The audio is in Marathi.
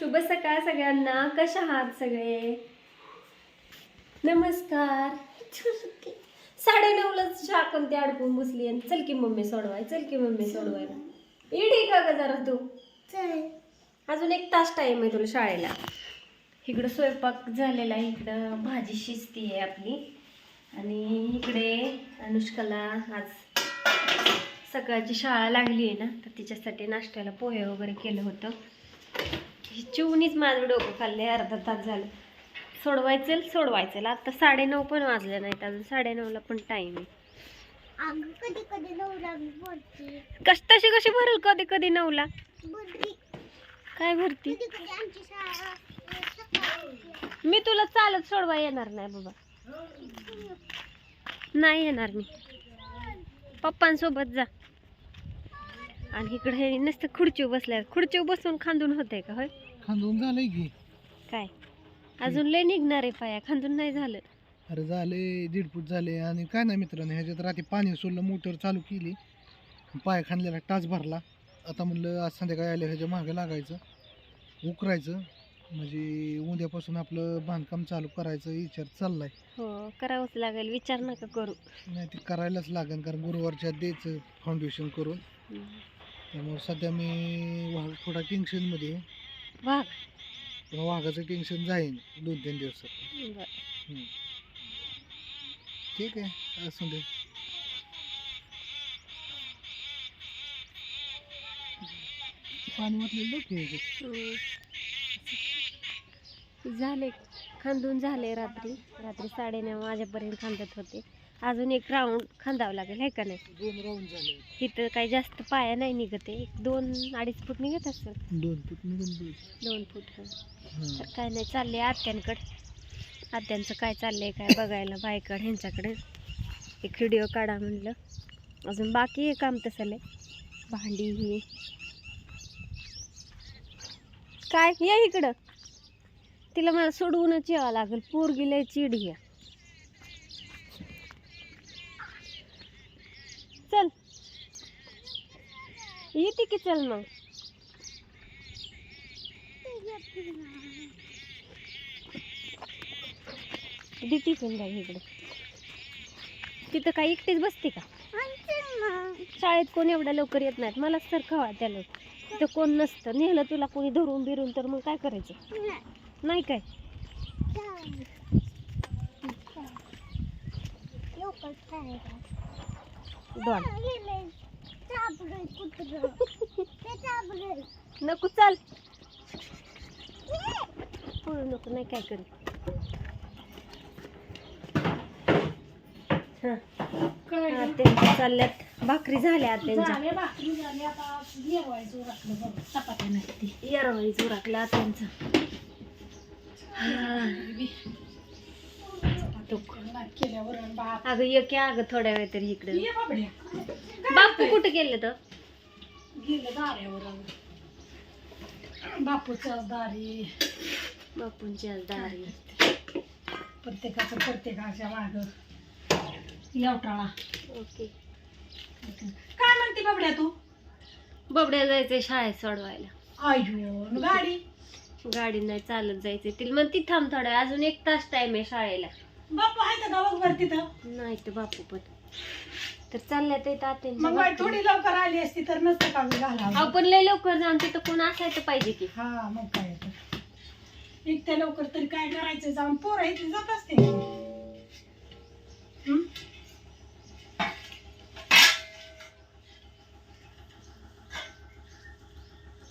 शुभ सकाळ सगळ्यांना. कशा आहात सगळे? नमस्कार. साडे नऊलाच शाकन ते अडकून बसली आणि चल की मम्मी सोडवाय चल की मम्मी सोडवायला. इडी का ग जरा तू? अजून एक तास टाइम आहे तुला शाळेला. इकडं स्वयंपाक झालेला आहे. इकडं भाजी शिजती आहे आपली. आणि इकडे अनुष्काला आज सकाळची शाळा लागली आहे ना तर तिच्यासाठी नाश्त्याला पोहे वगैरे केलं होतं. ही चिवणीच माझं डोकं खाल्ले अर्धा तास झालं. सोडवायचं सोडवायचं. आता साडेनऊ पण वाजले नाहीत अजून साडेनऊला पण टाईम आहे. कधी कधी बोलते. कश तशी कशी भरल कधी कधी नऊला? काय भरती. मी तुला चालत सोडवा येणार नाही बाबा. नाही येणार मी. पप्पांसोबत जा. आणि इकडे हे नुसतं खुर्चीवर बसल्या खुर्चीवर बसून खांदून होते का होय? खांदून झालंय की. काय? अजून लय निघणार आहे पाया खांदून नाही झालं. अरे झाले दीड फूट झाले आणि काय नाही मित्रांनो ह्याच्यात रात्री पाणी सोडलं मोटर चालू केली. पाय खांदलेला टाच भरला. आता म्हणलं आज संध्याकाळी आलं ह्याच्या मागं लागायचं उकरायचं. म्हणजे उद्यापासून आपलं बांधकाम चालू करायचं विचार चाललाय. हो करावंच लागेल विचार नका करू. नाही ते करायलाच लागेल कारण गुरुवारच्या द्यायचं फाउंडेशन करून. त्यामुळे सध्या मी वाघ थोडा टेन्शनमध्ये आहे. वाघ पण वाघाचं टेन्शन जाईन दोन तीन दिवसात बरं. हम्म. ठीक आहे असू दे पाणी वाटलेलं लोक हम्म. झाले खांदून झाले रात्री. रात्री साडेनऊ वाजेपर्यंत खांदत होते. अजून एक राऊंड खांदावं लागेल हे का नाही? दोन राऊंड झाले. इथं काही जास्त पाया नाही निघत आहे. एक दोन अडीच फूट निघत असेल. दोन फूट निघून. दोन फूट हं. हं. तर काय नाही चालले आत्यांकडे. आत्यांचं काय चाललंय काय बघायला बायकडे ह्यांच्याकडे. एक व्हिडिओ काढा म्हणलं. अजून बाकी आहे काम तसं लय. भांडी ही. काय या इकडं. तिला मला सोडवूनच यावं लागेल. पोरगी लय चिडी घ्या चल. येते की चल मग. दिती पण बाई इकडे. तिथं काय एकटीच बसते का? शाळेत कोण एवढ्या लवकर येत नाहीत? मलाच तर खवा त्याला तिथं कोण नसतं. नेलं तुला कोणी धरून बिरून तर मग काय करायचं? नाही. काय. डॉन. नको चाल पळू नको नाही काय करू हा. हा, त्यांच्या चालल्यात भाकरी झाल्या त्यांच्या येरवाळी त्यांचं अगं ये की अगं थोड्या वेळ तरी इकडे. बापू कुठे गेले तर बापूचं दारी. बापूंची आज दारी. प्रत्येकाचं प्रत्येकाच्या माग. येवटाळा. ओके. काय म्हणते बाबड्या तू? बबड्या जायचंय शाळेत सोडवायला. आयो न गाडी? गाडी नाही चालत जायचंय तिला मग ती थांब थोडा. अजून एक तास टाइम आहे शाळेला. बापू आहे का गावावर तिथं? नाही तर बापू पण. तर चालल्यात येत मग बाई थोडी लवकर आली असती तर नसतं का घाला आपण लय लवकर जाऊन तिथं कोण असायचं पाहिजे की? हा मग काय तर लवकर तरी काय करायचं? जाऊन पोरं इथली जात असते